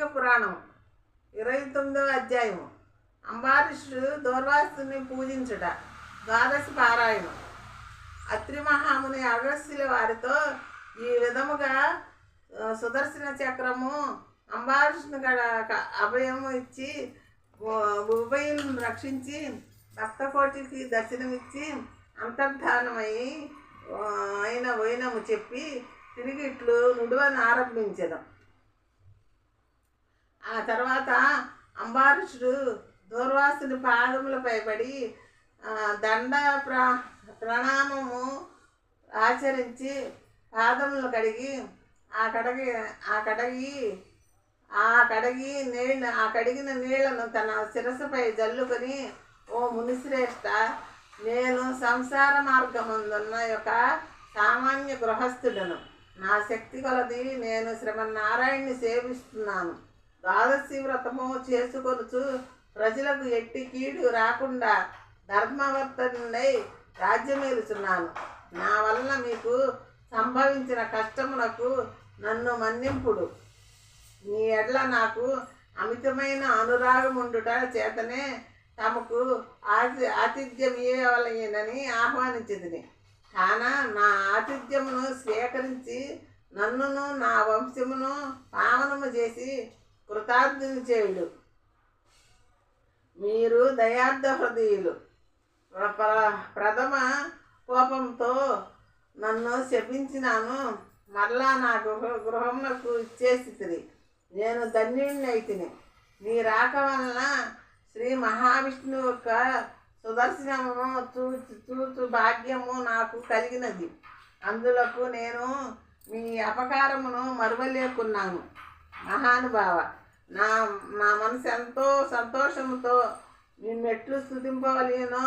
కార్తీక పురాణం ఇరవై తొమ్మిదవ అధ్యాయము. అంబారీషుడు దూర్వాసుని పూజించుట ద్వాదశి పారాయణం. అత్రి మహాముని వారితో ఈ విధముగా సుదర్శన చక్రము అంబారీషుని గడ అభయము ఇచ్చి ఉ- ఉభయులను రక్షించి భక్తకోటికి దర్శనమిచ్చి అంతర్ధానమై అయిన వైనము చెప్పి తిరిగి ఇట్లు నుడువని ఆరంభించడం ఆ తర్వాత అంబారీషుడు దూర్వాసుని పాదములపై పడి దండ ప్ర ప్రణామము ఆచరించి పాదములు కడిగి ఆ కడగి ఆ కడగి ఆ కడిగి నీళ్ళ ఆ కడిగిన నీళ్ళను తన శిరస్సుపై జల్లుకొని ఓ మునిశ్రేష్ట నేను సంసార మార్గముందున్న యొక్క సామాన్య గృహస్థుడను. నా శక్తి కొలది నేను శ్రీమన్నారాయణ్ణి సేవిస్తున్నాను. ద్వాదశి వ్రతము చేసుకొనుచు ప్రజలకు ఎట్టి కీడు రాకుండా ధర్మవర్తనుడై రాజ్యమేలుచున్నాను. నా వలన మీకు సంభవించిన కష్టమునకు నన్ను మన్నింపుడు. నీ ఎడ్ల నాకు అమితమైన అనురాగముండుట చేతనే తమకు ఆతి ఆతిథ్యం ఇవ్వవలయనని ఆహ్వానించింది కాన నా ఆతిథ్యమును స్వీకరించి నన్నును నా వంశమును పావనము చేసి కృతార్థులు చేయుడు మీరు దయార్థ హృదయులు. ప్ర- ప్రథమ కోపంతో నన్ను శపించినాను. మరలా నా గృహ గృహమునకు ఇచ్చేసి నేను ధన్యుడిని అయితిని. నీ రాక వలన శ్రీ మహావిష్ణువు యొక్క సుదర్శనము చూచు చూచు భాగ్యము నాకు కలిగినది. అందులకు నేను మీ అపకారమును మరువలేకున్నాను. మహానుభావ నా నా మనసు ఎంతో సంతోషముతో నిన్నెట్లు స్థుతింపవలేనో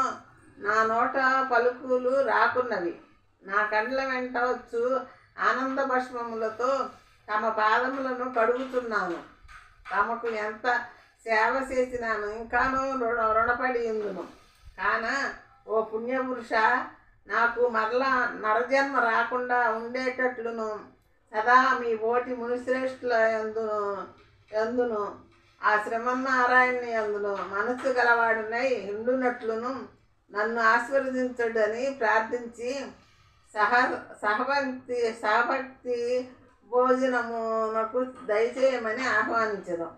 నా నోట పలుకులు రాకున్నవి. నా కండ్ల వెంట వచ్చు ఆనంద భస్మములతో తమ పాదములను కడుగుతున్నాను. తమకు ఎంత సేవ చేసినాను ఇంకానూ రుణ రుణపడి ఉందును కాన ఓ పుణ్యపురుష నాకు మరలా నరజన్మ రాకుండా ఉండేటట్లును. సదా మీ ఓటి మునిశ్రేష్ఠుల ఎందును ఎందును ఆ శ్రీమన్నారాయణని ఎందును మనస్సు గలవాడునై ఉండునట్లును. నన్ను ఆశీర్వదించడని ప్రార్థించి సహ సహభక్తి సహభక్తి భోజనమునకు దయచేయమని ఆహ్వానించను.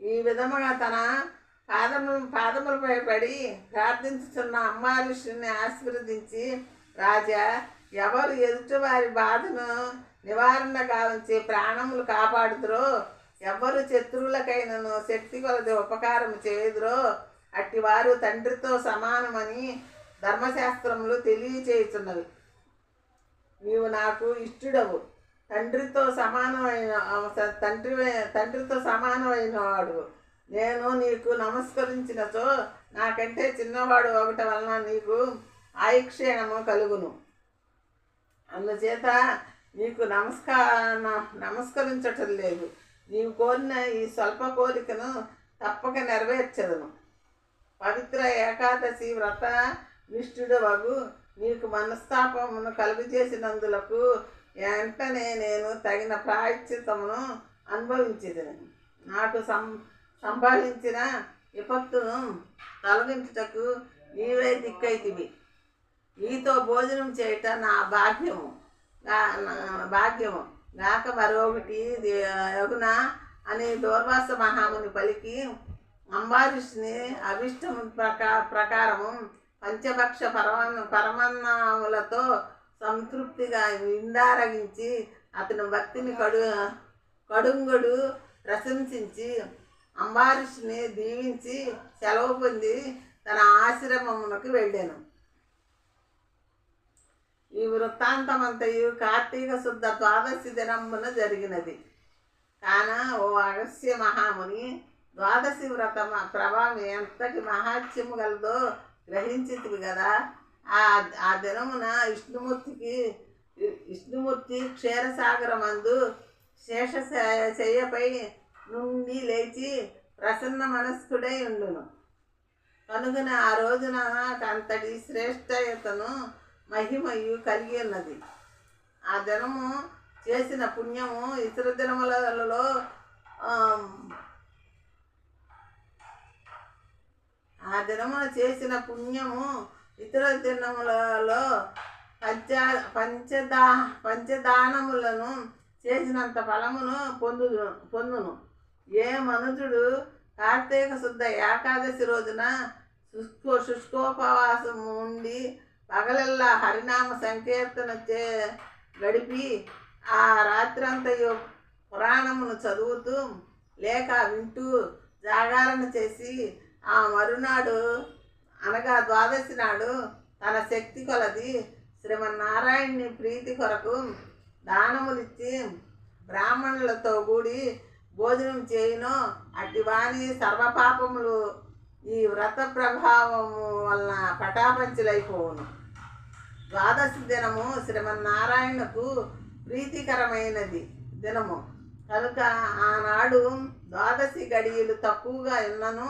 ఈ విధముగా తన పాదము పాదములపై పడి ప్రార్థించుతున్న అమ్మారుషుని ఆశీర్వదించి రాజా ఎవరు ఎదుటి వారి బాధను నివారణ గావించి ప్రాణములు కాపాడుదురో ఎవరు శత్రువులకైనను శక్తి కొలది ఉపకారం చేయుదురో అట్టివారు తండ్రితో సమానమని ధర్మశాస్త్రములు తెలియచేస్తున్నవి నీవు నాకు ఇష్టడవు. తండ్రితో సమానమైన తండ్రి తండ్రితో సమానమైన వాడు నేను నీకు నమస్కరించినచో నాకంటే చిన్నవాడు ఒకటి వలన నీకు ఆయుక్షేణము కలుగును. అందుచేత నీకు నమస్కార నమస్కరించటం లేదు. నీవు కోరిన ఈ స్వల్ప కోరికను తప్పక నెరవేర్చదును. పవిత్ర ఏకాదశి వ్రత నిష్ఠుడు వగు నీకు మనస్తాపమును కలుగజేసినందులకు వెంటనే నేను తగిన ప్రాయశ్చితమును అనుభవించేది నాకు సం సంభవించిన విపత్తును తొలగించుటకు నీవే దిక్కైతివి. నీతో భోజనం చేయట నా భాగ్యము. భాగ్యము. గాక మరొకటి యగున అని దూర్వాస మహాముని పలికి అంబారీష్ని అభిష్టం ప్రకా ప్రకారము పంచభక్ష పరమ పరమన్నాములతో సంతృప్తిగా విందారగించి అతని భక్తిని కడు కడుంగుడు ప్రశంసించి అంబారీష్ని దీవించి సెలవు పొంది తన ఆశ్రమమునకు వెళ్ళాను. ఈ వృత్తాంతమంతయు కార్తీక శుద్ధ ద్వాదశి దినమున జరిగినది. కాన ఓ అగస్య మహాముని ద్వాదశి వ్రత ప్రభావం ఎంతటి మహాత్యము గలదో గ్రహించితివి కదా ఆ ఆ దినమున విష్ణుమూర్తికి విష్ణుమూర్తి క్షీరసాగరమందు శేష శయ్యపై నుండి లేచి ప్రసన్న మనస్కుడై ఉండును. కనుగన ఆ రోజున నాకు అంతటి శ్రేష్టతను మహిమయు కలిగి ఉన్నది. ఆ దినము చేసిన పుణ్యము ఇతర దినములలో ఆ జనమున చేసిన పుణ్యము ఇతర దినములలో పంచ పంచదా పంచదానములను చేసినంత ఫలమును పొందు పొందును. ఏ మనుజుడు కార్తీక శుద్ధ ఏకాదశి రోజున శుష్కో శుష్కోపవాసము ఉండి పగలల్లా హరినామ సంకీర్తన చే గడిపి ఆ రాత్రంతయు పురాణమును చదువుతూ లేక వింటూ జాగారణ చేసి ఆ మరునాడు అనగా ద్వాదశి నాడు తన శక్తి కొలది శ్రీమన్నారాయణుని ప్రీతి కొరకు దానములిచ్చి బ్రాహ్మణులతో కూడి భోజనం చేయును. అట్టి వాణి సర్వపాపములు ఈ వ్రత ప్రభావము వలన పటాపంచులైపోవును. ద్వాదశి దినము శ్రీమన్నారాయణకు ప్రీతికరమైనది దినము. కనుక ఆనాడు ద్వాదశి గడియలు తక్కువగా ఉన్నను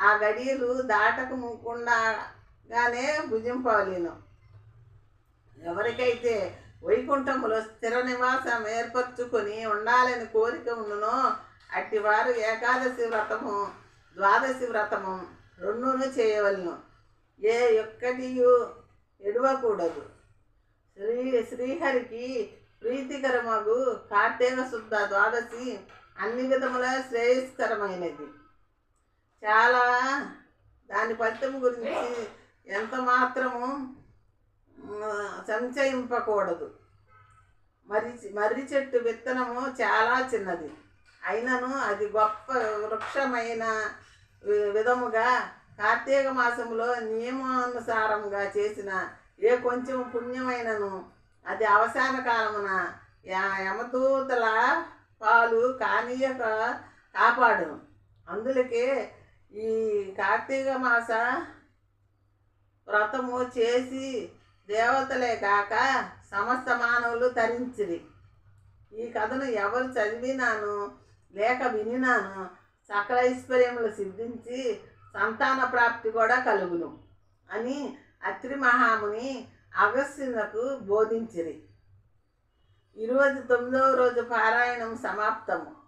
ఆ గడియలు దాటకు దాటకుండాగానే భుజింపవలేను. ఎవరికైతే వైకుంఠములో స్థిర నివాసం ఏర్పరచుకొని ఉండాలని కోరిక ఉండునో అట్టివారు ఏకాదశి వ్రతము ద్వాదశి వ్రతము రెండును చేయవలను. ఏ ఒక్కటియు ఎడవకూడదు. శ్రీ శ్రీహరికి ప్రీతికరమగు కార్తీక శుద్ధ ద్వాదశి అన్ని విధముల శ్రేయస్కరమైనది. చాలా దాని ఫలితం గురించి ఎంత మాత్రము సంచయింపకూడదు. మర్రి మర్రి చెట్టు విత్తనము చాలా చిన్నది. అయినను అది గొప్ప వృక్షమైన విధముగా కార్తీక మాసంలో నియమానుసారంగా చేసిన ఏ కొంచెం పుణ్యమైనను అది అవసాన కాలమున యమదూతల పాలు కానీయక కాపాడును అందులకే ఈ కార్తీక మాస వ్రతము చేసి దేవతలే కాక సమస్త మానవులు తరించిరి. ఈ కథను ఎవరు చదివినాను లేక వినినాను సకల ఐశ్వర్యములు సిద్ధించి సంతాన ప్రాప్తి కూడా కలుగును అని అత్రి మహాముని అగస్త్యునకు బోధించిరి. ఇరవై తొమ్మిదవ రోజు పారాయణం సమాప్తము.